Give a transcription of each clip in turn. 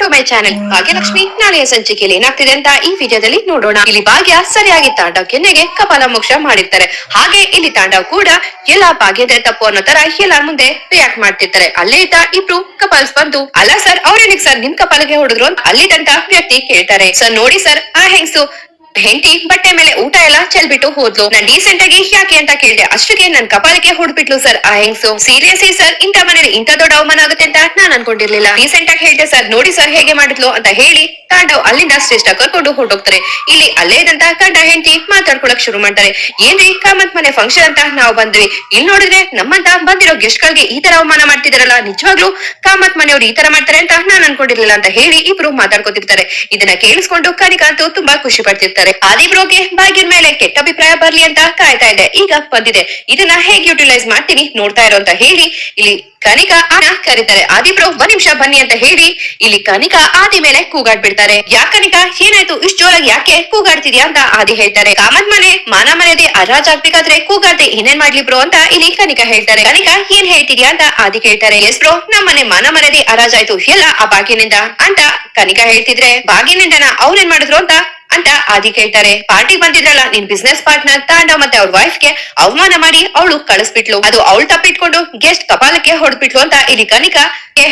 To my channel Bhagyalakshmi ನಾಳೆಯ ಸಂಚಿಕೆಯಲ್ಲಿ ಏನಾಗ್ತಿದೆ ಅಂತ ಈ ವಿಡಿಯೋದಲ್ಲಿ ನೋಡೋಣ. ಇಲ್ಲಿ ಭಾಗ್ಯ ಸರಿಯಾಗಿ ತಾಂಡವ್ ಕೆನ್ನೆಗೆ ಕಪಾಲ ಮೋಕ್ಷ ಮಾಡಿರ್ತಾರೆ. ಹಾಗೆ ಇಲ್ಲಿ ತಾಂಡವ್ ಕೂಡ ಎಲ್ಲಾ ಭಾಗ್ಯದ ತಪ್ಪು ಅನ್ನೋ ತರ ಎಲ್ಲಾರ ಮುಂದೆ ರಿಯಾಕ್ಟ್ ಮಾಡ್ತಿರ್ತಾರೆ. ಅಲ್ಲೇ ಇದ್ದ ಇಬ್ರು ಕಪಾಲ್ಸ್ ಬಂದು, ಅಲ್ಲ ಸರ್, ಅವ್ರೇನಿಗೆ ಸರ್ ನಿಮ್ ಕಪಾಲಿಗೆ ಹೊಡೆದ್ರು? ಅಂತ ಅಲ್ಲಿದ್ದಂತ ವ್ಯಕ್ತಿ ಕೇಳ್ತಾರೆ. ಸರ್, ನೋಡಿ ಸರ್, ಆ ಹೆಂಗ್ಸು ಹೆಂಡತಿ, ಬಟ್ಟೆ ಮೇಲೆ ಊಟ ಎಲ್ಲ ಚೆಲ್ಬಿಟ್ಟು ಹೋದ್ಲು. ನಾನ್ ಡೀಸೆಂಟ್ ಆಗಿ ಯಾಕೆ ಅಂತ ಕೇಳಿದೆ. ಅಷ್ಟಕ್ಕೆ ನನ್ ಕಪಾಲಕ್ಕೆ ಹೊಡ್ಬಿಟ್ಲು ಸರ್ ಆ ಹೆಂಗ್ಸು? ಸೀರಿಯಸ್ಲಿ ಸರ್ ಇಂತ ಮನೇಲಿ ಇಂತ ದೊಡ್ಡ ಅವಮಾನ ಆಗುತ್ತೆ ಅಂತ ನಾನ್ ಅನ್ಕೊಂಡಿರ್ಲಿಲ್ಲ. ಡೀಸೆಂಟ್ ಆಗಿ ಹೇಳ್ದೆ ಸರ್ ನೋಡಿ ಸರ್ ಹೇಗೆ ಮಾಡಿದ್ಲು ಅಂತ ಹೇಳಿ ತಾಂಡವ್ ಅಲ್ಲಿಂದ ಶ್ರೇಷ್ಠ ಕರ್ಕೊಂಡು ಹೊರಟೋಗ್ತಾರೆ. ಇಲ್ಲಿ ಅಲ್ಲೇ ಇದಂತ ಗಂಡ ಹೆಂಡತಿ ಮಾತಾಡ್ಕೊಳಕ್ ಶುರು ಮಾಡ್ತಾರೆ. ಏನ್ರಿ ಕಾಮತ್ ಮನೆ ಫಂಕ್ಷನ್ ಅಂತ ನಾವು ಬಂದ್ವಿ. ಇಲ್ಲಿ ನೋಡಿದ್ರೆ ನಮ್ಮಂತ ಬಂದಿರೋ ಗೆಸ್ಟ್ ಗಳಿಗೆ ಈ ತರ ಅವಮಾನ ಮಾಡ್ತಿದಾರಲ್ಲ. ನಿಜವಾಗ್ಲೂ ಕಾಮತ್ ಮನೆಯವ್ರು ಈ ತರ ಮಾಡ್ತಾರೆ ಅಂತ ನಾನ್ ಅನ್ಕೊಂಡಿರ್ಲಿಲ್ಲ ಅಂತ ಹೇಳಿ ಇಬ್ರು ಮಾತಾಡ್ಕೊತಿರ್ತಾರೆ. ಇದನ್ನ ಕೇಳಿಸ್ಕೊಂಡು ಕನಿಕಾಂತು ತುಂಬಾ ಖುಷಿ ಪಡ್ತಿರ್ತಾರೆ. ಆದಿಬ್ರೋಗೆ ಬಾಗಿನ ಮೇಲೆ ಕೆಟ್ಟ ಅಭಿಪ್ರಾಯ ಬರ್ಲಿ ಅಂತ ಕಾಯ್ತಾ ಇದೆ ಈಗ ಬಂದಿದೆ. ಇದನ್ನ ಹೇಗೆ ಯುಟಿಲೈಸ್ ಮಾಡ್ತೀನಿ ನೋಡ್ತಾ ಇರೋ ಅಂತ ಹೇಳಿ, ಇಲ್ಲಿ ಕನಿಕಾ ಆ ಕರೀತಾರೆ. ಆದಿಬ್ರೋ ಒಂದ್ ನಿಮಿಷ ಬನ್ನಿ ಅಂತ ಹೇಳಿ, ಇಲ್ಲಿ ಕನಿಕಾ ಆದಿ ಮೇಲೆ ಕೂಗಾಡ್ ಬಿಡ್ತಾರೆ ಯಾಕ ಕನಿಕಾ, ಏನಾಯ್ತು? ಇಷ್ಟು ಜೋರಾಗಿ ಯಾಕೆ ಕೂಗಾಡ್ತಿದ್ಯಾ ಅಂತ ಆದಿ ಹೇಳ್ತಾರೆ. ಕಾಮತ್ ಮನೆ, ಮಾನ ಮನೆಯದೆ ಅರಾಜ್ ಆಗ್ಬೇಕಾದ್ರೆ ಕೂಗಾಡ್ದೆ ಇನ್ನೇನ್ ಮಾಡ್ಲಿ ಬ್ರೋ ಅಂತ ಇಲ್ಲಿ ಕನಿಕಾ ಹೇಳ್ತಾರೆ. ಕನಿಕಾ, ಏನ್ ಹೇಳ್ತಿದ್ಯಾ ಅಂತ ಆದಿ ಕೇಳ್ತಾರೆ ಎಸ್ ಬ್ರೋ ನಮ್ಮನೆ ಮಾನ ಮನೆಯದೆ ಅರಾಜ್ ಆಯ್ತು ಎಲ್ಲ ಆ ಬಾಗಿನಿಂದ ಅಂತ ಕನಿಕಾ ಹೇಳ್ತಿದ್ರೆ, ಬಾಗಿನಿಂದನ ಅವ್ರೇನ್ ಮಾಡಿದ್ರು ಅಂತ ಅಂತ ಆದಿ ಕೇಳ್ತಾರೆ. ಪಾರ್ಟಿ ಬಂದಿದ್ರಲ್ಲ, ನಿನ್ ಬಿಸ್ನೆಸ್ ಪಾರ್ಟ್ನರ್ ತಾಂಡ ಮತ್ತೆ ಅವ್ರ ವೈಫ್ಗೆ ಅವಮಾನ ಮಾಡಿ ಅವಳು ಕಳಿಸ್ಬಿಟ್ಲು. ಅದು ಅವಳು ತಪ್ಪಿಟ್ಕೊಂಡು ಗೆಸ್ಟ್ ಕಪಾಲಕ್ಕೆ ಹೊಡ್ಬಿಟ್ಲು ಅಂತ ಇಲ್ಲಿ ಕನಿಕಾ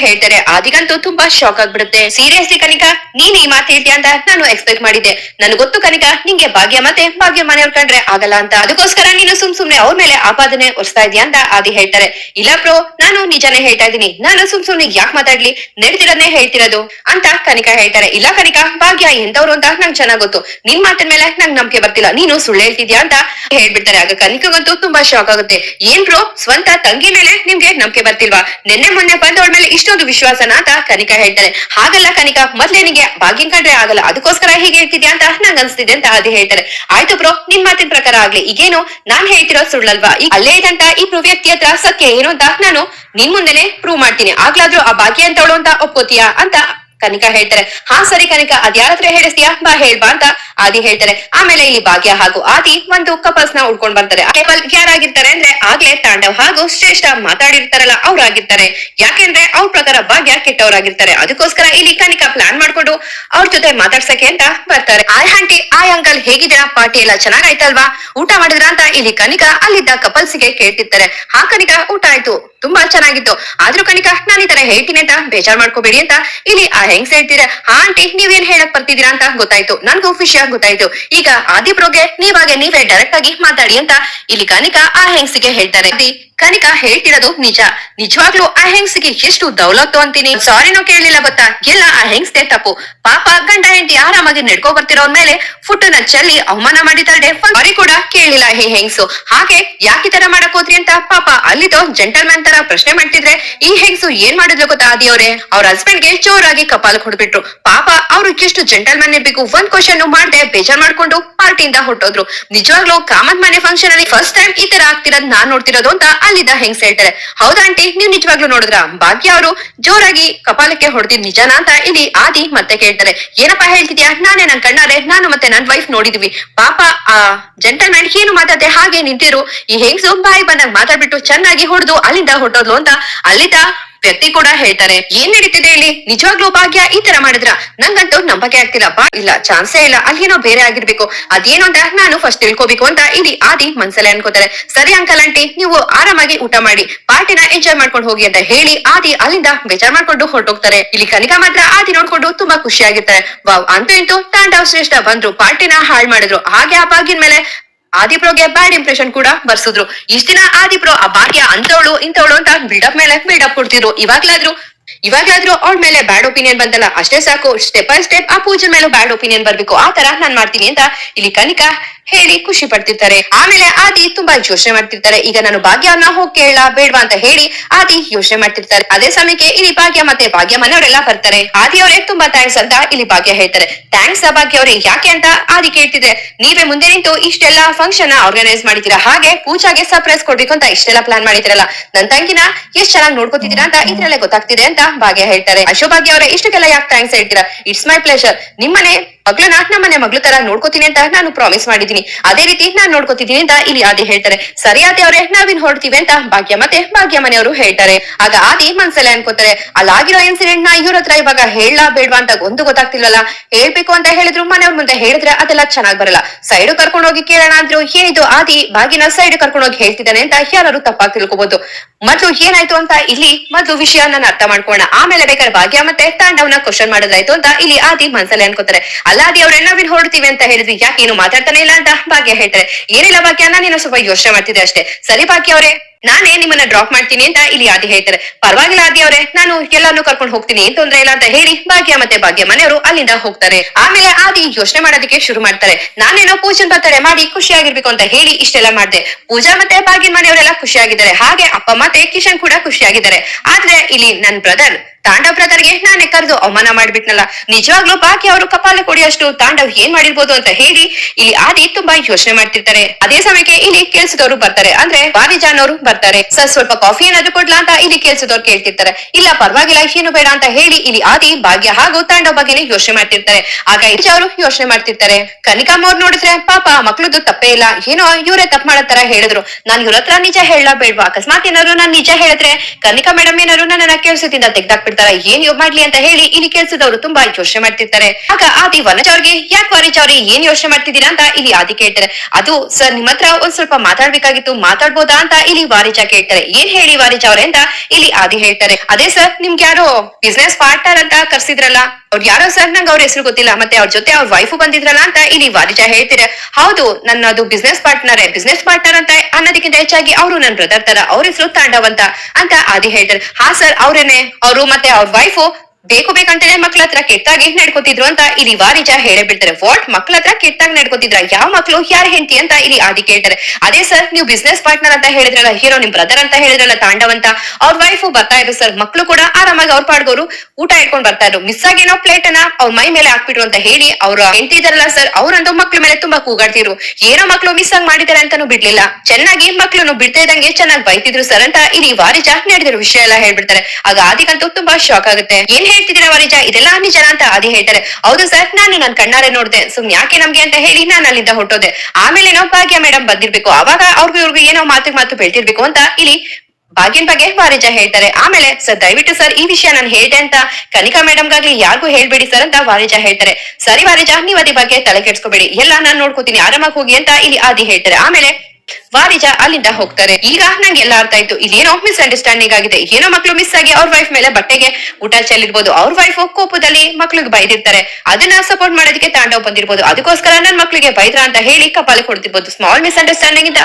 ಹೇಳ್ತಾರೆ. ಆದಿಗಂತೂ ತುಂಬಾ ಶಾಕ್ ಆಗ್ಬಿಡುತ್ತೆ. ಸೀರಿಯಸ್ಲಿ ಕನಿಕಾ ನೀನ್ ಈ ಮಾತು ಹೇಳ್ತೀಯ ಅಂತ ನಾನು ಎಕ್ಸ್ಪೆಕ್ಟ್ ಮಾಡಿದ್ದೆ. ನನ್ ಗೊತ್ತು ಕನಿಕಾ ನಿಂಗೆ ಭಾಗ್ಯ ಮತ್ತೆ ಭಾಗ್ಯ ಮನೆಯವ್ರ ಕಂಡ್ರೆ ಆಗಲ್ಲ ಅಂತ. ಅದಕ್ಕೋಸ್ಕರ ನೀನು ಸುಮ್ ಸುಮ್ನೆ ಅವ್ರ ಮೇಲೆ ಆಪಾದನೆ ಹೊರಿಸ್ತಾ ಇದೀಯ ಅಂತ ಆದಿ ಹೇಳ್ತಾರೆ. ಇಲ್ಲ ಪ್ರೋ ನಾನು ನಿಜಾನೇ ಹೇಳ್ತಾ ಇದೀನಿ ನಾನು ಸುಮ್ ಸುಮ್ನೆ ಯಾಕೆ ಮಾತಾಡ್ಲಿ? ನಡೀತಿರೋದ್ನೇ ಹೇಳ್ತಿರೋದು ಅಂತ ಕನಿಕಾ ಹೇಳ್ತಾರೆ. ಇಲ್ಲ ಕನಿಕಾ, ಭಾಗ್ಯ ಎಂತವ್ರು ಅಂತ ನಂಗೆ ಚೆನ್ನಾಗ್ ಗೊತ್ತು. ನಿನ್ ಮಾತಿನ ಮೇಲೆ ನಂಗೆ ನಂಬಿಕೆ ಬರ್ತಿಲ್ಲ. ನೀನು ಸುಳ್ಳು ಹೇಳ್ತಿದ್ಯಾ ಅಂತ ಹೇಳ್ಬಿಡ್ತಾರೆ. ಆಗ ಕನಿಕಗಂತೂ ತುಂಬಾ ಶಾಕ್ ಆಗುತ್ತೆ. ಏನ್ ಬ್ರೋ ಸ್ವಂತ ತಂಗಿ ಮೇಲೆ ನಿಮ್ಗೆ ನಂಬಿಕೆ ಬರ್ತಿಲ್ವಾ? ನಿನ್ನೆ ಮೊನ್ನೆ ಬಂದವಳ ಮೇಲೆ ಇಷ್ಟೊಂದು ವಿಶ್ವಾಸನ ಅಂತ ಕನಿಕಾ ಹೇಳ್ತಾರೆ. ಹಾಗಲ್ಲ ಕನಿಕಾ, ಮೊದ್ಲೇ ನಿಂಗೆ ಬಾಗಿನ್ ಕಂಡ್ರೆ ಆಗಲ್ಲ. ಅದಕ್ಕೋಸ್ಕರ ಹೀಗೆ ಹೇಳ್ತಿದ್ಯಾ ಅಂತ ನಂಗೆ ಅನ್ಸ್ತಿದೆ ಅಂತ ಅದೇ ಹೇಳ್ತಾರೆ. ಆಯ್ತು ಬ್ರೋ ನಿನ್ ಮಾತಿನ ಪ್ರಕಾರ ಆಗ್ಲಿ. ಈಗೇನು ನಾನ್ ಹೇಳ್ತಿರೋ ಸುಳ್ಳಲ್ವಾ? ಈಗ ಅಲ್ಲೇ ಇದಂತ ಈ ವ್ಯಕ್ತಿ ಹತ್ರ ಸತ್ಯ ಏನು ಅಂತ ನಾನು ನಿನ್ ಮುಂದೆನೆ ಪ್ರೂವ್ ಮಾಡ್ತೀನಿ. ಆಗ್ಲಾದ್ರೂ ಆ ಭಾಗ್ಯ ಅಂತವಳು ಅಂತ ಒಪ್ಕೋತೀಯಾ ಅಂತ ಕನಿಕಾ ಹೇಳ್ತಾರೆ, ಹಾ ಸರಿ ಕನಿಕಾ ಅದ್ಯಾರ ಹತ್ರ ಹೇಳಿಸ್ತೀಯಾ? ಬಾ, ಹೇಳ್ಬಾ ಅಂತ ಆದಿ ಹೇಳ್ತಾರೆ. ಆಮೇಲೆ ಇಲ್ಲಿ ಭಾಗ್ಯ ಹಾಗೂ ಆದಿ ಒಂದು ಕಪಲ್ಸ್ನ ಉಡ್ಕೊಂಡ್ ಬರ್ತಾರೆ. ಆ ಕಪಲ್ ಯಾರಾಗಿರ್ತಾರೆ ಅಂದ್ರೆ ಆಗ್ಲೇ ತಾಂಡವ್ ಹಾಗೂ ಶ್ರೇಷ್ಠ ಮಾತಾಡಿರ್ತಾರಲ್ಲ, ಅವ್ರಾಗಿರ್ತಾರೆ. ಯಾಕೆಂದ್ರೆ ಅವ್ರ ಪ್ರಕಾರ ಭಾಗ್ಯ ಕೆಟ್ಟವರಾಗಿರ್ತಾರೆ. ಅದಕ್ಕೋಸ್ಕರ ಇಲ್ಲಿ ಕನಿಕಾ ಪ್ಲಾನ್ ಮಾಡ್ಕೊಂಡು ಅವ್ರ ಜೊತೆ ಮಾತಾಡ್ಸಕ್ಕೆ ಅಂತ ಬರ್ತಾರೆ. ಆಯ್ ಆಂಟಿ, ಆಯ್ ಅಂಕಲ್, ಹೇಗಿದ್ದೀರಾ? ಪಾರ್ಟಿ ಎಲ್ಲ ಚೆನ್ನಾಗಾಯ್ತಲ್ವಾ ಊಟ ಮಾಡಿದ್ರ ಅಂತ ಇಲ್ಲಿ ಕನಿಕಾ ಅಲ್ಲಿದ್ದ ಕಪಲ್ಸ್ಗೆ ಕೇಳ್ತಿರ್ತಾರೆ. ಹಾ ಕನಿಕಾ, ಊಟ ಆಯ್ತು. ತುಂಬಾ ಚೆನ್ನಾಗಿತ್ತು. ಆದ್ರೂ ಕಣಿಕ ನಾನು ಈ ತರ ಹೇಳ್ತೀನಿ ಅಂತ ಬೇಜಾರ್ ಮಾಡ್ಕೋಬೇಡಿ ಅಂತ. ಇಲ್ಲಿ ಆ ಹೆಂಗ್ಸ್ ಹೇಳ್ತೀರಾ ಹಾ ಆಂಟಿ, ನೀವೇನ್ ಹೇಳಕ್ ಬರ್ತಿದ್ದೀರಾ ಅಂತ ಗೊತ್ತಾಯ್ತು. ನನ್ಗೂ ಖುಷಿಯಾಗಿ ಗೊತ್ತಾಯ್ತು ಈಗ ಆದಿಬ್ರೋಗೆ ನೀವಾಗೆ ನೀವೇ ಡೈರೆಕ್ಟ್ ಆಗಿ ಮಾತಾಡಿ ಅಂತ ಇಲ್ಲಿ ಕನಿಕಾ ಆ ಹೆಂಗ್ಸಿಗೆ ಹೇಳ್ತಾರೆ. ಕನಿಕ ಹೇಳ್ತಿರೋದು ನಿಜ. ನಿಜವಾಗ್ಲೂ ಆ ಹೆಂಗ್ಸಿಗೆ ಎಷ್ಟು ದೌಲತ್ತು ಅಂತೀನಿ. ಸಾರಿನೂ ಕೇಳಲಿಲ್ಲ ಗೊತ್ತಾ? ಎಲ್ಲ ಆ ಹೆಂಗ್ಸ್ದೆ ತಪ್ಪು. ಪಾಪ ಗಂಡ ಹೆಂಡತಿ ಆರಾಮಾಗಿ ನಡ್ಕೊ ಬರ್ತಿರೋ ಮೇಲೆ ಫುಟ್ ಚೆಲ್ಲಿ ಅವಮಾನ ಮಾಡಿದಾಳೆ ಸಾರಿ ಕೂಡ ಕೇಳಿಲ್ಲ ಹೇ ಹೆಂಗ್ಸು. ಹಾಗೆ ಯಾಕೆ ತರ ಮಾಡಕ್ ಹೋದ್ರಿ ಅಂತ ಪಾಪ ಅಲ್ಲಿದ್ದು ಜೆಂಟಲ್ಮ್ಯಾನ್ ತರ ಪ್ರಶ್ನೆ ಮಾಡ್ತಿದ್ರೆ, ಈ ಹೆಂಗ್ಸು ಏನ್ ಮಾಡಿದ್ಲು ಗೊತ್ತಾ ಆದಿಯವ್ರೆ? ಅವ್ರ ಹಸ್ಬೆಂಡ್ಗೆ ಜೋರಾಗಿ ಕಪಾಲ್ ಕೊಡ್ಬಿಟ್ರು. ಪಾಪ, ಅವ್ರು ಎಷ್ಟು ಮನೆ ಇರ್ಬೇಕು ಒಂದ್ ಕ್ವಶನ್ ಮಾಡ್ದೆ ಬೇಜಾರ್ ಮಾಡ್ಕೊಂಡು ಪಾರ್ಟಿಯಿಂದ ಹೊಟ್ಟೋದ್ರು ನಿಜವಾಗ್ಲೂ ಕಾಮತ್ ಮನೆ ಫಂಕ್ಷನ್ ಅಲ್ಲಿ ಫಸ್ಟ್ ಟೈಮ್ ಈ ತರ ಆಗ್ತಿರೋದ್ ನಾನ್ ನೋಡ್ತಿರೋದು ಅಂತ ಅಲ್ಲಿದ್ದ ಹೆಂಗ್ಸ್ ಹೇಳ್ತಾರೆ. ಹೌದಾ ಆಂಟಿ? ನೀವ್ ನಿಜವಾಗ್ಲೂ ನೋಡಿದ್ರ? ಭಾಗ್ಯ ಅವರು ಜೋರಾಗಿ ಕಪಾಲಕ್ಕೆ ಹೊಡೆದಿದ್ ನಿಜಾನ ಅಂತ ಇಲ್ಲಿ ಆದಿ ಮತ್ತೆ ಕೇಳ್ತಾರೆ. ಏನಪ್ಪಾ ಹೇಳ್ತಿದ್ಯಾ? ನಾನೇ ನನ್ ಕಣ್ಣಾರೆ, ನಾನು ಮತ್ತೆ ನನ್ ವೈಫ್ ನೋಡಿದ್ವಿ. ಪಾಪ, ಆ ಜೆಂಟಲ್ಮ್ಯಾನ್ ಏನು ಮಾತಾಡದೆ ಹಾಗೆ ನಿಂತಿರು ಈ ಹೆಂಗ್ಸು ಬಾಯಿ ಬಂದಾಗ ಮಾತಾಡ್ಬಿಟ್ಟು ಚೆನ್ನಾಗಿ ಹೊಡೆದು ಅಲ್ಲಿಂದ ಹೊಟ್ಟೋದ್ಲು ಅಂತ ಅಲ್ಲಿದ್ದ ವ್ಯಕ್ತಿ ಕೂಡ ಹೇಳ್ತಾರೆ, ಏನ್ ನಡೀತಿದೆ ಇಲ್ಲಿ? ನಿಜವಾಗ್ಲೂ ಭಾಗ್ಯ ಈ ತರ ಮಾಡಿದ್ರ? ನಂಗಂತೂ ನಂಬಕೆ ಆಗ್ತಿಲ್ಲಪ್ಪ ಇಲ್ಲ, ಚಾನ್ಸೇ ಇಲ್ಲ, ಅಲ್ಲೇನೋ ಬೇರೆ ಆಗಿರ್ಬೇಕು. ಅದೇನು ಅಂತ ನಾನು ಫಸ್ಟ್ ತಿಳ್ಕೊಬೇಕು ಅಂತ ಇಲ್ಲಿ ಆದಿ ಮನ್ಸಲ್ಲೇ ಅನ್ಕೋತಾರೆ. ಸರಿ ಅಂಕಲ್ ಆಂಟಿ ನೀವು ಆರಾಮಾಗಿ ಊಟ ಮಾಡಿ ಪಾರ್ಟಿನ ಎಂಜಾಯ್ ಮಾಡ್ಕೊಂಡು ಹೋಗಿ ಅಂತ ಹೇಳಿ ಆದಿ ಅಲ್ಲಿಂದ ಬೇಜಾರ್ ಮಾಡ್ಕೊಂಡು ಹೊರಟೋಗ್ತಾರೆ. ಇಲ್ಲಿ ಕನಿಕಾ ಮಾತ್ರ ಆದಿ ನೋಡ್ಕೊಂಡು ತುಂಬಾ ಖುಷಿಯಾಗಿರ್ತಾರೆ. ವಾವ್, ಅಂತೂ ಇಂತೂ ತಾಂಡವ್ ಶ್ರೇಷ್ಠ ಬಂದ್ರು ಪಾರ್ಟಿನ ಹಾಳ್ ಮಾಡಿದ್ರು. ಹಾಗೆ ಆ ಬಾಗಿನ ಮೇಲೆ ಆದಿಪ್ರೋಗೆ ಬ್ಯಾಡ್ ಇಂಪ್ರೆಷನ್ ಕೂಡ ಬರ್ಸಿದ್ರು. ಇಷ್ಟ ದಿನ ಆದಿಪ್ರೋ ಆ ಭಾಗ್ಯ ಅಂತವಳು ಇಂಥವಳು ಅಂತ ಬಿಲ್ಡಪ್ ಮೇಲೆ ಬಿಲ್ಡಪ್ ಕೊಡ್ತಿದ್ರು. ಇವಾಗ್ಲಾದ್ರು ಇವಾಗ್ಲಾದ್ರೂ ಅವ್ಳ ಮೇಲೆ ಬ್ಯಾಡ್ ಒಪಿನಿಯನ್ ಬಂದಲ್ಲ, ಅಷ್ಟೇ ಸಾಕು. ಸ್ಟೆಪ್ ಬೈ ಸ್ಟೆಪ್ ಆ ಪೂಜೆ ಮೇಲೆ ಬ್ಯಾಡ್ ಒಪಿನಿಯನ್ ಬರ್ಬೇಕು. ಆ ತರ ನಾನ್ ಮಾಡ್ತೀನಿ ಅಂತ ಇಲ್ಲಿ ಕನಿಕಾ ಹೇಳಿ ಖುಷಿ ಪಡ್ತಿರ್ತಾರೆ. ಆಮೇಲೆ ಆದಿ ತುಂಬಾ ಯೋಚನೆ ಮಾಡ್ತಿರ್ತಾರೆ. ಈಗ ನಾನು ಭಾಗ್ಯವನ್ನ ಹೋಗಿ ಕೇಳ ಬೇಡ್ವಾ ಅಂತ ಹೇಳಿ ಆದಿ ಯೋಚನೆ ಮಾಡ್ತಿರ್ತಾರೆ. ಅದೇ ಸಮಯಕ್ಕೆ ಇಲ್ಲಿ ಭಾಗ್ಯ ಮತ್ತೆ ಭಾಗ್ಯ ಮನೆಯವರೆಲ್ಲ ಬರ್ತಾರೆ. ಆದಿ ಅವರೇ ತುಂಬಾ ಥ್ಯಾಂಕ್ಸ್ ಅಂತ ಇಲ್ಲಿ ಭಾಗ್ಯ ಹೇಳ್ತಾರೆ. ಥ್ಯಾಂಕ್ಸ್ ಭಾಗ್ಯ ಅವರೇ ಯಾಕೆ ಅಂತ ಆದಿ ಕೇಳ್ತಿದ್ರೆ, ನೀವೇ ಮುಂದೆ ನಿಂತು ಇಷ್ಟೆಲ್ಲ ಫಂಕ್ಷನ್ ಆರ್ಗನೈಸ್ ಮಾಡಿದ್ದೀರಾ? ಹಾಗೆ ಪೂಜಾಗೆ ಸರ್ಪ್ರೈಸ್ ಕೊಡ್ಬೇಕು ಅಂತ ಇಷ್ಟೆಲ್ಲ ಪ್ಲಾನ್ ಮಾಡಿದಿರಲ್ಲ. ನನ್ ತಂಗಿನ ಎಷ್ಟ್ ಚೆನ್ನಾಗಿ ನೋಡ್ಕೋತಿದ್ದೀರಾ ಅಂತ ಇದ್ರಲ್ಲೇ ಗೊತ್ತಾಗ್ತಿದೆ ಅಂತ ಭಾಗ್ಯ ಹೇಳ್ತಾರೆ. ಅಶೋಭಾಗ್ಯ ಅವರೇ ಇಷ್ಟಕ್ಕೆಲ್ಲ ಯಾಕೆ ಥ್ಯಾಂಕ್ಸ್ ಹೇಳ್ತೀರಾ? ಇಟ್ಸ್ ಮೈ ಪ್ಲೇಷರ್ ನಿಮ್ಮನೆ ಮಗಳನ್ನ ನಮ್ಮನೆ ಮಗ್ಳ ತರ ನೋಡ್ಕೋತೀನಿ ಅಂತ ನಾನು ಪ್ರಾಮಿಸ್ ಮಾಡಿದೀನಿ ಅದೇ ರೀತಿ ನಾನ್ ನೋಡ್ಕೋತಿದೀನಿ ಅಂತ ಇಲ್ಲಿ ಆದಿ ಹೇಳ್ತಾರೆ. ಸರಿ ಆದಿ ಅವ್ರೆ ನಾವಿನ್ ಹೊರಡ್ತೀವಿ ಅಂತ ಭಾಗ್ಯ ಮತ್ತೆ ಭಾಗ್ಯ ಮನೆಯವರು ಹೇಳ್ತಾರೆ. ಆಗ ಆದಿ ಮನ್ಸಲ್ಲೇ ಅನ್ಕೋತಾರೆ, ಅಲ್ಲಾಗಿರೋ ಇನ್ಸಿಡೆಂಟ್ನ ಇವ್ರ ಹತ್ರ ಇವಾಗ ಹೇಳ ಬೇಡ್ವಾ ಅಂತ ಒಂದು ಗೊತ್ತಾಗ್ತಿಲ್ವಲ್ಲ ಹೇಳ್ಬೇಕು ಅಂತ ಹೇಳಿದ್ರು ಮನೆಯವ್ರ ಮುಂದೆ ಹೇಳಿದ್ರೆ ಅದೆಲ್ಲ ಚೆನ್ನಾಗ್ ಬರಲ್ಲ. ಸೈಡ್ ಕರ್ಕೊಂಡು ಹೋಗಿ ಕೇಳೋಣ ಅಂದ್ರು, ಏನಿದು ಆದಿ ಬಾಗಿನ ಸೈಡ್ ಕರ್ಕೊಂಡು ಹೋಗಿ ಹೇಳ್ತಿದ್ದಾನೆ ಅಂತ ಯಾರು ತಪ್ಪಾಗಿ ತಿಳ್ಕೊಬಹುದು ಮೊದ್ಲು ಏನಾಯ್ತು ಅಂತ ಇಲ್ಲಿ ಮೊದ್ಲು ವಿಷಯ ನಾನು ಅರ್ಥ ಮಾಡ್ಕೋಣ ಆಮೇಲೆ ಬೇಕಾದ್ರೆ ಭಾಗ್ಯ ಮತ್ತೆ ತಾಂಡವ್ನ ಕ್ವಶನ್ ಮಾಡೋದಾಯ್ತು ಅಂತ ಇಲ್ಲಿ ಆದಿ ಮನ್ಸಲ್ಲೇ ಅನ್ಕೋತಾರೆ. ಅಲ್ಲ ಆದಿ ವಿನ್ ಹೊರಡ್ತೀವಿ ಅಂತ ಹೇಳಿದ್ವಿ. ಯಾಕೆ ಏನು ಮಾತಾಡ್ತಾನೆ ಇಲ್ಲ ಅಂತ ಭಾಗ್ಯ ಹೇಳ್ತಾರೆ. ಏನಿಲ್ಲ ಭಾಗ್ಯ, ನಾನು ಸ್ವಲ್ಪ ಯೋಚನೆ ಮಾಡ್ತಿದ್ದೆ ಅಷ್ಟೇ. ಸರಿ ಭಾಗ್ಯ ಅವ್ರೆ, ನಾನೇ ನಿಮ್ಮನ್ನ ಡ್ರಾಪ್ ಮಾಡ್ತೀನಿ ಅಂತ ಇಲ್ಲಿ ಆದಿ ಹೇಳ್ತಾರೆ. ಪರವಾಗಿಲ್ಲ ಆದಿ ಅವ್ರೆ, ನಾನು ಎಲ್ಲಾನು ಕರ್ಕೊಂಡು ಹೋಗ್ತೀನಿ, ಏನ್ ತೊಂದ್ರೆ ಇಲ್ಲ ಅಂತ ಹೇಳಿ ಭಾಗ್ಯ ಮತ್ತೆ ಭಾಗ್ಯ ಮನೆಯವರು ಅಲ್ಲಿಂದ ಹೋಗ್ತಾರೆ. ಆಮೇಲೆ ಆದಿ ಯೋಚನೆ ಮಾಡೋದಕ್ಕೆ ಶುರು ಮಾಡ್ತಾರೆ. ನಾನೇನೋ ಪೂಜನ್ ಬರ್ತಡೆ ಮಾಡಿ ಖುಷಿಯಾಗಿರ್ಬೇಕು ಅಂತ ಹೇಳಿ ಇಷ್ಟೆಲ್ಲ ಮಾಡ್ದೆ. ಪೂಜಾ ಮತ್ತೆ ಭಾಗ್ಯ ಮನೆಯವರೆಲ್ಲ ಖುಷಿಯಾಗಿದ್ದಾರೆ. ಹಾಗೆ ಅಪ್ಪ ಮತ್ತೆ ಕಿಶನ್ ಕೂಡ ಖುಷಿಯಾಗಿದ್ದಾರೆ. ಆದ್ರೆ ಇಲ್ಲಿ ನನ್ ಬ್ರದರ್ ತಾಂಡವ್ ಬ್ರದರ್ಗೆ ನಾನೇ ಕರೆದು ಅವಮಾನ ಮಾಡ್ಬಿಟ್ನಲ್ಲ. ನಿಜವಾಗ್ಲೂ ಬಾಕಿ ಅವರು ಕಪಾಲ ಕೊಡಿಯಷ್ಟು ತಾಂಡವ್ ಏನ್ ಮಾಡಿರ್ಬೋದು ಅಂತ ಹೇಳಿ ಇಲ್ಲಿ ಆದಿ ತುಂಬಾ ಯೋಚನೆ ಮಾಡ್ತಿರ್ತಾರೆ. ಅದೇ ಸಮಯಕ್ಕೆ ಇಲ್ಲಿ ಕೆಲ್ಸದವರು ಬರ್ತಾರೆ. ಅಂದ್ರೆ ವಾರಿಜಾನ್ ಅವರು ಬರ್ತಾರೆ. ಸರ್, ಸ್ವಲ್ಪ ಕಾಫಿ ಏನಾದ್ರು ಕೊಡ್ಲಾ ಅಂತ ಇಲ್ಲಿ ಕೆಲ್ಸದವ್ರು ಕೇಳ್ತಿರ್ತಾರೆ. ಇಲ್ಲ, ಪರವಾಗಿಲ್ಲ, ಏನು ಬೇಡ ಅಂತ ಹೇಳಿ ಇಲ್ಲಿ ಆದಿ ಭಾಗ್ಯ ಹಾಗೂ ತಾಂಡವ್ ಬಗ್ಗೆನೆ ಯೋಚನೆ ಮಾಡ್ತಿರ್ತಾರೆ. ಆಗ ಇಲ್ಲಿ ಅವರು ಯೋಚನೆ ಮಾಡ್ತಿರ್ತಾರೆ. ಕನಿಕಾಮ್ ಅವ್ರು ನೋಡಿದ್ರೆ ಪಾಪ ಮಕ್ಳದ್ದು ತಪ್ಪೇ ಇಲ್ಲ. ಏನೋ ಇವರೇ ತಪ್ಪು ಮಾಡೋ ತರ ಹೇಳಿದ್ರು. ನಾನ್ ಇವ್ರ ಹತ್ರ ನಿಜ ಹೇಳ ಬೇಡ್ವಾ? ಅಕಸ್ಮಾತ್ ಏನಾದ್ರು ನಾನು ನಿಜ ಹೇಳಿದ್ರೆ ಕನಿಕಾ ಮೇಡಮ್ ಏನಾದ್ರು ನನ್ನ ಕೆಲಸದಿಂದ ತೆಗ್ದಾಕ್ಬಿಡ್ತಾರ. ಏನ್ ಇವ್ ಮಾಡ್ಲಿ ಅಂತ ಹೇಳಿ ಇಲ್ಲಿ ಕೆಲ್ಸದವರು ತುಂಬಾ ಯೋಚನೆ ಮಾಡ್ತಿರ್ತಾರೆ. ಆಗ ಆದಿ ವನಜ ಅವ್ರಿಗೆ, ಯಾಕೆ ಅವ್ರಿಗೆ ಏನ್ ಯೋಚನೆ ಮಾಡ್ತಿದ್ದೀರಾ ಅಂತ ಇಲ್ಲಿ ಆದಿ ಕೇಳ್ತಾರೆ. ಅದು ಸರ್ ನಿಮ್ ಹತ್ರ ಒಂದ್ ಸ್ವಲ್ಪ ಮಾತಾಡ್ಬೇಕಾಗಿತ್ತು, ಮಾತಾಡ್ಬೋದಾ ಅಂತ ಇಲ್ಲಿ ವಾರಿಜ ಕೇಳ್ತಾರೆ. ಏನ್ ಹೇಳಿ ವಾರಿಜ ಅವ್ರೆ ಅಂತ ಇಲ್ಲಿ ಆದಿ ಹೇಳ್ತಾರೆ. ಅದೇ ಸರ್, ನಿಮ್ಗೆ ಯಾರೋ ಬಿಸ್ನೆಸ್ ಪಾರ್ಟ್ನರ್ ಅಂತ ಕರ್ಸಿದ್ರಲ್ಲ? ಅವ್ರು ಯಾರೋ ಸರ್ ನಂಗೆ ಅವ್ರ ಹೆಸರು ಗೊತ್ತಿಲ್ಲ, ಮತ್ತೆ ಅವ್ರ ಜೊತೆ ಅವ್ರ ವೈಫು ಬಂದಿದ್ರಲ್ಲ ಅಂತ ಇಲ್ಲಿ ವಾರಿಜ ಹೇಳ್ತೀರಾ. ಹೌದು, ನನ್ನದು ಬಿಸ್ನೆಸ್ ಪಾರ್ಟ್ನರ್ ಬಿಸ್ನೆಸ್ ಪಾರ್ಟ್ನರ್ ಅಂತ ಅನ್ನೋದಕ್ಕಿಂತ ಹೆಚ್ಚಾಗಿ ಅವರು ನನ್ನ ಬ್ರದರ್ ತರ ಅವ್ರ ಹೆಸರು ತಾಂಡವ್ ಅಂತ ಅಂತ ಆದಿ ಹೇಳ್ತಾರೆ. ಹಾ ಸರ್ ಅವ್ರೇನೆ, ಅವರು ಮತ್ತೆ ಅವ್ರ ವೈಫು ಬೇಕು ಬೇಕಂತೇನೆ ಮಕ್ಳ ಹತ್ರ ಕೆಟ್ಟಾಗಿ ನಡ್ಕೋತಿದ್ರು ಅಂತ ಇಲ್ಲಿ ವಾರಿಜ ಹೇಳೇ ಬಿಡ್ತಾರೆ ವಾಟ್? ಮಕ್ಳ ಹತ್ರ ಕೆಟ್ಟಾಗಿ ನಡ್ಕೋತಿದ್ರ? ಯಾವ ಮಕ್ಳು? ಯಾರ ಹೆಂಡತಿ ಅಂತ ಇಲ್ಲಿ ಆದಿ ಕೇಳ್ತಾರೆ. ಅದೇ ಸರ್ ನೀವು ಬಿಸ್ನೆಸ್ ಪಾರ್ಟ್ನರ್ ಅಂತ ಹೇಳಿದ್ರಲ್ಲ ಹೀರೋ ನಿಮ್ ಬ್ರದರ್ ಅಂತ ಹೇಳಿದ್ರಲ್ಲ, ತಾಂಡವ್ ಅಂತ. ಅವ್ರ ವೈಫ್ ಬರ್ತಾ ಇದ್ರು ಸರ್ ಮಕ್ಳು ಕೂಡ ಆರಾಮಾಗಿ ಅವ್ರ ಪಾಡ್ಗೋರು ಊಟ ಇಟ್ಕೊಂಡ್ ಬರ್ತಾ ಇದ್ರು. ಮಿಸ್ ಆಗೇನೋ ಪ್ಲೇಟ್ ಅನ್ನ ಅವ್ರ ಮೈ ಮೇಲೆ ಹಾಕ್ಬಿಟ್ರು ಅಂತ ಹೇಳಿ ಅವ್ರ ಹೆಂಡತಿ ಇದಾರಲ್ಲ ಸರ್ ಅವ್ರಂತೂ ಮಕ್ಳ ಮೇಲೆ ತುಂಬಾ ಕೂಗಾಡ್ತಿದ್ರು. ಏನೋ ಮಕ್ಳು ಮಿಸ್ ಆಗಿ ಮಾಡಿದಾರೆ ಅಂತಾನು ಬಿಡ್ಲಿಲ್ಲ. ಚೆನ್ನಾಗಿ ಮಕ್ಳನ್ನು ಬಿಡ್ತಾ ಇದ್ದಂಗೆ ಚೆನ್ನಾಗಿ ಬೈತಿದ್ರು ಸರ್ ಅಂತ ಇಲ್ಲಿ ವಾರಿಜ ನಡೆದಿರೋ ವಿಷಯ ಎಲ್ಲ ಹೇಳ್ಬಿಡ್ತಾರೆ. ಆಗ ಆದಿಗಂತೂ ತುಂಬಾ ಶಾಕ್ ಆಗುತ್ತೆ. ಏನ್ ಹೇಳ್ತಿದ್ದೀರಾ ವಾರಿಜ ಇದೆಲ್ಲ ನಿಜ ಅಂತ ಆದಿ ಹೇಳ್ತಾರೆ. ಹೌದು ಸರ್ ನಾನು ನನ್ನ ಕಣ್ಣಾರೆ ನೋಡ್ದೆ. ಸುಮ್ ಯಾಕೆ ನಮ್ಗೆ ಅಂತ ಹೇಳಿ ನಾನು ಅಲ್ಲಿಂದ ಹೊಟ್ಟೋದೆ ಆಮೇಲೆ ಏನೋ ಭಾಗ್ಯ ಮೇಡಮ್ ಬಂದಿರ್ಬೇಕು. ಅವಾಗ ಅವ್ರಿಗೂ ಇವ್ರಿಗೂ ಏನೋ ಮಾತು ಮಾತು ಬೆಳ್ತಿರ್ಬೇಕು ಅಂತ ಇಲ್ಲಿ ಭಾಗ್ಯನ್ ಬಗ್ಗೆ ವಾರಿಜ ಹೇಳ್ತಾರೆ. ಆಮೇಲೆ ಸರ್ ದಯವಿಟ್ಟು ಸರ್ ಈ ವಿಷಯ ನಾನು ಹೇಳ್ದೆ ಅಂತ ಕನಿಕಾ ಮೇಡಮ್ಗಾಗ್ಲಿ ಯಾರಿಗೂ ಹೇಳ್ಬೇಡಿ ಸರ್ ಅಂತ ವಾರಿಜ ಹೇಳ್ತಾರೆ. ಸರಿ ವಾರಿಜ ನೀವ್ ಅದೇ ಬಗ್ಗೆ ತಲೆ ಕೆಡ್ಸ್ಕೋಬೇಡಿ. ಎಲ್ಲ ನಾನ್ ನೋಡ್ಕೋತೀನಿ. ಆರಾಮಾಗಿ ಹೋಗಿ ಅಂತ ಇಲ್ಲಿ ಆದಿ ಹೇಳ್ತಾರೆ. ಆಮೇಲೆ ವಾರಿಜ ಅಲ್ಲಿಂದ ಹೋಗ್ತಾರೆ. ಈಗ ನಂಗೆ ಎಲ್ಲ ಅರ್ಥ ಆಯ್ತು. ಇಲ್ಲೇನೋ ಮಿಸ್ ಅಂಡರ್ಸ್ಟ್ಯಾಂಡಿಂಗ್ ಆಗಿದೆ. ಏನೋ ಮಕ್ಳು ಮಿಸ್ ಆಗಿ ಅವ್ರ ವೈಫ್ ಮೇಲೆ ಬಟ್ಟೆಗೆ ಊಟ ಚೆಲ್ಲಿರ್ಬೋದು. ಅವ್ರ ವೈಫ್ ಕೋಪದಲ್ಲಿ ಮಕ್ಳಿಗೆ ಬೈದಿರ್ತಾರೆ. ಅದನ್ನ ಸಪೋರ್ಟ್ ಮಾಡೋದಕ್ಕೆ ತಾಂಡವ್ ಬಂದಿರ್ಬೋದು. ಅದಕ್ಕೋಸ್ಕರ ನನ್ನ ಮಕ್ಳಿಗೆ ಬೈದ್ರ ಅಂತ ಹೇಳಿ ಕಪಾಲಿ ಕೊಡ್ತಿರ್ಬೋದು. ಸ್ಮಾಲ್ ಮಿಸ್ ಅಂಡರ್ಸ್ಟ್ಯಾಂಡಿಂಗ್ ಇಂದ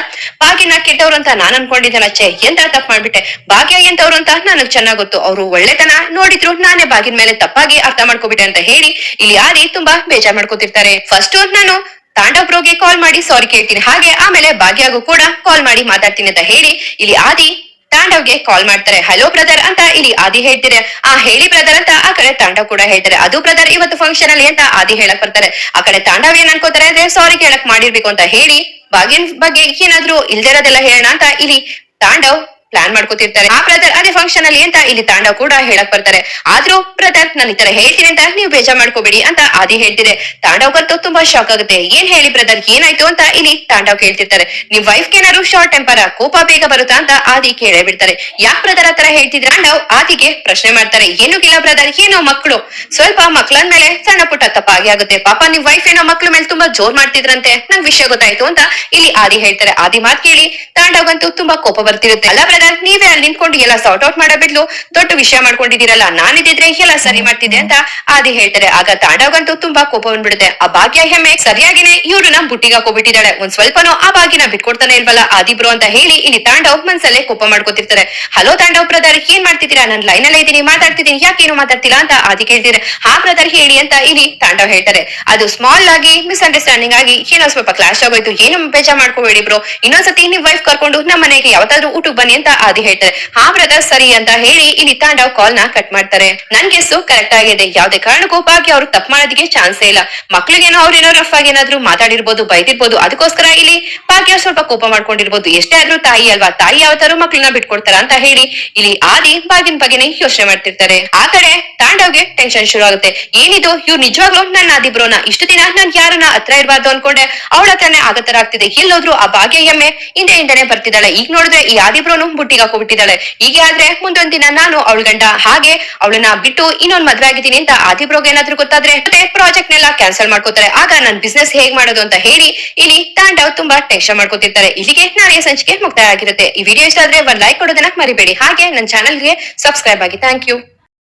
ನಾ ಕೆಟ್ಟವ್ರು ಅಂತ ನಾನ್ ಅನ್ಕೊಂಡಿದ್ದೇನೆ ಅಚ್ಚೆ. ಎಂತ ತಪ್ಪು ಮಾಡ್ಬಿಟ್ಟೆ? ಭಾಗ್ಯ ಎಂತವ್ರು ಅಂತ ನನಗ್ ಚೆನ್ನಾಗ್ ಗೊತ್ತು. ಅವ್ರು ಒಳ್ಳೆತನ ನೋಡಿದ್ರು ನಾನೇ ಬಾಗಿನ ಮೇಲೆ ತಪ್ಪಾಗಿ ಅರ್ಥ ಮಾಡ್ಕೊಬಿಟ್ಟೆ ಅಂತ ಹೇಳಿ ಇಲ್ಲಿ ಯಾರಿ ತುಂಬಾ ಬೇಜಾರ್ ಮಾಡ್ಕೋತಿರ್ತಾರೆ. ಫಸ್ಟ್ ನಾನು ತಾಂಡವ್ ಬ್ರೋಗೆ ಕಾಲ್ ಮಾಡಿ ಸಾರಿ ಕೇಳ್ತೀನಿ. ಹಾಗೆ ಆಮೇಲೆ ಭಾಗ್ಯಾಗೂ ಕೂಡ ಕಾಲ್ ಮಾಡಿ ಮಾತಾಡ್ತೀನಿ ಅಂತ ಹೇಳಿ ಇಲ್ಲಿ ಆದಿ ತಾಂಡವ್ಗೆ ಕಾಲ್ ಮಾಡ್ತಾರೆ. ಹಲೋ ಬ್ರದರ್ ಅಂತ ಇಲ್ಲಿ ಆದಿ ಹೇಳ್ತಾರೆ ಆ ಹೇಳಿ ಬ್ರದರ್ ಅಂತ ಆ ಕಡೆ ತಾಂಡವ್ ಕೂಡ ಹೇಳ್ತಾರೆ. ಅದು ಬ್ರದರ್ ಇವತ್ತು ಫಂಕ್ಷನ್ ಅಲ್ಲಿ ಅಂತ ಆದಿ ಹೇಳಕ್ ಬರ್ತಾರೆ. ಆ ಕಡೆ ತಾಂಡವ್ ಏನ್ ಅನ್ಕೋತಾರೆ ಅಂದ್ರೆ ಸಾರಿ ಕೇಳಕ್ ಮಾಡಿರ್ಬೇಕು ಅಂತ ಹೇಳಿ ಭಾಗ್ಯನ್ ಬಗ್ಗೆ ಏನಾದ್ರು ಇಲ್ದಿರೋದೆಲ್ಲ ಹೇಳೋಣ ಅಂತ ಇಲ್ಲಿ ತಾಂಡವ್ ಪ್ಲಾನ್ ಮಾಡ್ಕೋತಿರ್ತಾರೆ. ಆ ಬ್ರದರ್ ಅದೇ ಫಂಕ್ಷನ್ ಅಲ್ಲಿ ಅಂತ ಇಲ್ಲಿ ತಾಂಡ ಕೂಡ ಹೇಳಕ್ ಬರ್ತಾರೆ. ಆದ್ರೂ ಬ್ರದರ್ ನಾನು ಈ ತರ ಹೇಳ್ತೀನಿ ಅಂತ ನೀವು ಬೇಜಾರ್ ಮಾಡ್ಕೋಬೇಡಿ ಅಂತ ಆದಿ ಹೇಳ್ತಿದೆ. ತಾಂಡವ್ ಗಂತೂ ತುಂಬಾ ಶಾಕ್ ಆಗುತ್ತೆ. ಏನ್ ಹೇಳಿ ಬ್ರದರ್ ಏನಾಯ್ತು ಅಂತ ಇಲ್ಲಿ ತಾಂಡವ್ ಕೇಳ್ತಿರ್ತಾರೆ. ನಿಮ್ ವೈಫ್ ಏನಾದ್ರು ಶಾರ್ಟ್ ಟೆಂಪರ್ ಕೋಪ ಬೇಗ ಬರುತ್ತಾ ಅಂತ ಆದಿ ಕೇಳೇ ಬಿಡ್ತಾರೆ. ಯಾಕ್ ಬ್ರದರ್ ಆತರ ಹೇಳ್ತಿದ್ರೆ? ತಾಂಡವ್ ಆದಿಗೆ ಪ್ರಶ್ನೆ ಮಾಡ್ತಾರೆ. ಏನು ಇಲ್ಲ ಬ್ರದರ್ ಏನೋ ಮಕ್ಕಳು ಸ್ವಲ್ಪ ಮಕ್ಳನ್ ಮೇಲೆ ಸಣ್ಣ ಪುಟ್ಟ ತಪ್ಪಾಗಿ ಆಗುತ್ತೆ. ಪಾಪ ನಿಮ್ ವೈಫ್ ಏನೋ ಮಕ್ಳ ಮೇಲೆ ತುಂಬಾ ಜೋರ್ ಮಾಡ್ತಿದ್ರಂತೆ. ನಂಗ್ ವಿಷಯ ಗೊತ್ತಾಯ್ತು ಅಂತ ಇಲ್ಲಿ ಆದಿ ಹೇಳ್ತಾರೆ. ಆದಿ ಮಾತ್ ಕೇಳಿ ತಾಂಡವ್ಗಂತೂ ತುಂಬಾ ಕೋಪ ಬರ್ತಿರುತ್ತೆ. ಅಲ್ಲ ಬ್ರದರ್ ನೀವೇ ಅಲ್ಲಿ ನಿಂತ್ಕೊಂಡು ಎಲ್ಲ ಸಾರ್ಟ್ ಔಟ್ ಮಾಡೋ ಬದ್ಲು ದೊಡ್ಡ ವಿಷಯ ಮಾಡ್ಕೊಂಡಿದ್ದೀರಲ್ಲ. ನಾನಿದ್ರೆ ಎಲ್ಲ ಸರಿ ಮಾಡ್ತಿದ್ದೆ ಅಂತ ಆದಿ ಹೇಳ್ತಾರೆ. ಆಗ ತಾಂಡವ್ಗಂತೂ ತುಂಬಾ ಕೋಪ ಬಂದ್ಬಿಡುತ್ತೆ. ಆ ಭಾಗ್ಯ ಹೆಮ್ಮೆ ಸರಿಯಾಗಿನೇ ಇವ್ರನ್ನ ಬುಟ್ಟಿಗೆ ಹಾಕೋಬಿಟ್ಟಿದ್ದಾಳೆ ಒಂದ್ ಸ್ವಲ್ಪನೂ ಆ ಭಾಗ್ಯನ ಬಿಟ್ಕೊಡ್ತಾನೆ ಇಲ್ವಲ್ಲ? ಆದಿಬ್ರು ಅಂತ ಹೇಳಿ ಇಲ್ಲಿ ತಾಂಡವ್ ಮನ್ಸಲ್ಲೇ ಕೋಪ ಮಾಡ್ಕೊತಿರ್ತಾರೆ. ಹಲೋ ತಾಂಡವ್ ಬ್ರದರ್, ಏನ್ ಮಾಡ್ತಿದ್ದೀರಾ? ನಾನು ಲೈನ್ ಅಲ್ಲೇ ಇದೀನಿ ಮಾತಾಡ್ತಿದ್ದೀನಿ. ಯಾಕೇನು ಮಾತಾಡ್ತಿಲ್ಲ? ಅಂತ ಆದಿ ಕೇಳ್ತಿದ್ರೆ ಹಾ ಬ್ರದರ್, ಹೇಳಿ ಅಂತ ಇಲ್ಲಿ ತಾಂಡವ್ ಹೇಳ್ತಾರೆ. ಅದು ಸ್ಮಾಲ್ ಆಗಿ ಮಿಸ್ಅಂಡರ್ಸ್ಟ್ಯಾಂಡಿಂಗ್ ಆಗಿ ಏನೋ ಸ್ವಲ್ಪ ಕ್ಲಾಶ್ ಆಗೋಯ್ತು. ಏನು ಬೇಜಾರ್ ಮಾಡ್ಕೋಬೇಡಿ ಬ್ರೋ. ಇನ್ನೊಂದ್ಸತಿ ನಿಮ್ ವೈಫ್ ಕರ್ಕೊಂಡು ನಮ್ಮ ಮನೆಗೆ ಯಾವತ್ತಾದ್ರೂ ಊಟಕ್ಕೆ ಬನ್ನಿ ಅಂತ ಆದಿ ಹೇಳ್ತಾರೆ. ಹಾ ಬ್ರದರ್ ಸರಿ ಅಂತ ಹೇಳಿ ಇಲ್ಲಿ ತಾಂಡವ್ ಕಾಲ್ನ ಕಟ್ ಮಾಡ್ತಾರೆ. ನನ್ ಗೆಸ್ಸು ಕರೆಕ್ಟ್ ಆಗಿದೆ. ಯಾವ್ದೇ ಕಾರಣಕ್ಕೂ ಭಾಗ್ಯ ಅವ್ರು ತಪ್ಪು ಮಾಡೋದಕ್ಕೆ ಚಾನ್ಸ್ ಇಲ್ಲ. ಮಕ್ಳಿಗೇನೋ ಅವ್ರೇನೋ ರಫ್ ಆಗಿ ಏನಾದ್ರು ಮಾತಾಡಿರ್ಬೋದು, ಬೈದಿರ್ಬೋದು. ಅದಕ್ಕೋಸ್ಕರ ಇಲ್ಲಿ ಭಾಗ್ಯ ಸ್ವಲ್ಪ ಕೋಪ ಮಾಡ್ಕೊಂಡಿರ್ಬೋದು. ಎಷ್ಟೇ ಆದ್ರೂ ತಾಯಿ ಅಲ್ವಾ? ತಾಯಿ ಯಾವ ತರ ಮಕ್ಳನ್ನ ಬಿಟ್ಕೊಡ್ತಾರ ಅಂತ ಹೇಳಿ ಇಲ್ಲಿ ಆದಿ ಬಾಗಿನ ಬಗ್ಗೆನೇ ಯೋಚನೆ ಮಾಡ್ತಿರ್ತಾರೆ. ಆ ಕಡೆ ತಾಂಡವ್ಗೆ ಟೆನ್ಷನ್ ಶುರು ಆಗುತ್ತೆ. ಏನಿದು? ಇವ್ರು ನಿಜವಾಗ್ಲೂ ನನ್ನ ಆದಿಬ್ರೋನ ಇಷ್ಟು ದಿನ ನಾನ್ ಯಾರನ್ನ ಹತ್ರ ಇರಬಾರ್ದು ಅನ್ಕೊಂಡೆ. ಅವಳ ಹತ್ರನೇ ಆಗತರ ಆಗ್ತಿದೆ. ಎಲ್ಲೋದ್ರು ಆ ಭಾಗ್ಯ ಎಮ್ಮೆ ಹಿಂದೆ ಹಿಂದೆನೆ ಬರ್ತಿದ್ದಾಳೆ. ಈಗ ನೋಡಿದ್ರೆ ಈ ಆದಿಬ್ರೋನು ಬುಟ್ಟಿಗೆ ಹಾಕೋಬಿಟ್ಟಿದ್ದಾಳೆ ಹೀಗೆ ಆದ್ರೆ ಮುಂದೊಂದ್ ದಿನ ನಾನು ಅವಳ ಗಂಡ, ಹಾಗೆ ಅವಳನ್ನ ಬಿಟ್ಟು ಇನ್ನೊಂದ್ ಮದ್ವೆ ಆಗಿದ್ದೀನಿ ಅಂತ ಆದಿಬ್ರೋಗ್ ಏನಾದ್ರು ಗೊತ್ತಾದ್ರೆ ಮತ್ತೆ ಪ್ರಾಜೆಕ್ಟ್ ನೆಲ್ಲ ಕ್ಯಾನ್ಸಲ್ ಮಾಡ್ಕೋತಾರೆ. ಆಗ ನನ್ ಬಿಸ್ನೆಸ್ ಹೇಗ್ ಮಾಡೋದು ಅಂತ ಹೇಳಿ ಇಲ್ಲಿ ತಾಂಡವ್ ತುಂಬಾ ಟೆನ್ಷನ್ ಮಾಡ್ಕೋತಿರ್ತಾರೆ. ಇಲ್ಲಿಗೆ ನಾಳೆ ಸಂಚಿಕೆ ಮುಕ್ತಾಯ ಆಗಿರುತ್ತೆ. ಈ ವಿಡಿಯೋ ಇಷ್ಟ ಆದ್ರೆ ಒಂದ್ ಲೈಕ್ ಕೊಡೋದನ್ನ ಮರಿಬೇಡಿ. ಹಾಗೆ ನನ್ನ ಚಾನಲ್ಗೆ ಸಬ್ಸ್ಕ್ರೈಬ್ ಆಗಿ. Thank you